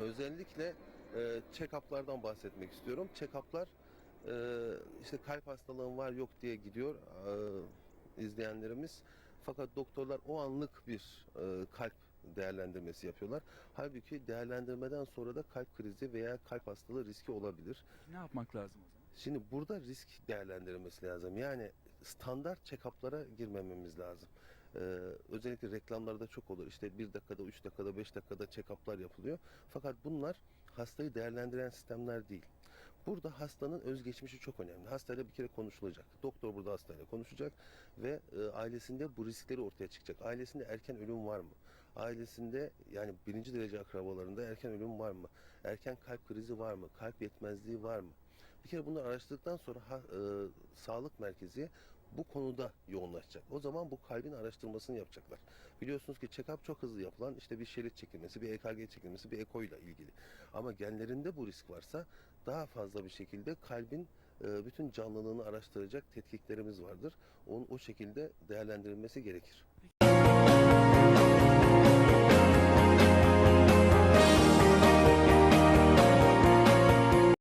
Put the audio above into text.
Özellikle e, check-up'lardan bahsetmek istiyorum. Check-up'lar e, işte kalp hastalığın var yok diye gidiyor e, izleyenlerimiz. Fakat doktorlar o anlık bir e, kalp değerlendirmesi yapıyorlar. Halbuki değerlendirmeden sonra da kalp krizi veya kalp hastalığı riski olabilir. Ne yapmak lazım o zaman? Şimdi burada risk değerlendirilmesi lazım. Yani standart check-up'lara girmememiz lazım. Ee, özellikle reklamlarda çok olur. İşte bir dakikada, üç dakikada, beş dakikada check-up'lar yapılıyor. Fakat bunlar hastayı değerlendiren sistemler değil. Burada hastanın özgeçmişi çok önemli. Hastayla bir kere konuşulacak. Doktor burada hastayla konuşacak ve e, ailesinde bu riskleri ortaya çıkacak. Ailesinde erken ölüm var mı? Ailesinde yani birinci derece akrabalarında erken ölüm var mı? Erken kalp krizi var mı? Kalp yetmezliği var mı? Bir kere bunları araştırdıktan sonra ha- e, sağlık merkezi bu konuda yoğunlaşacak. O zaman bu kalbin araştırmasını yapacaklar. Biliyorsunuz ki check-up çok hızlı yapılan işte bir şerit çekilmesi, bir EKG çekilmesi, bir eko ile ilgili. Ama genlerinde bu risk varsa daha fazla bir şekilde kalbin e, bütün canlılığını araştıracak tetkiklerimiz vardır. Onun o şekilde değerlendirilmesi gerekir.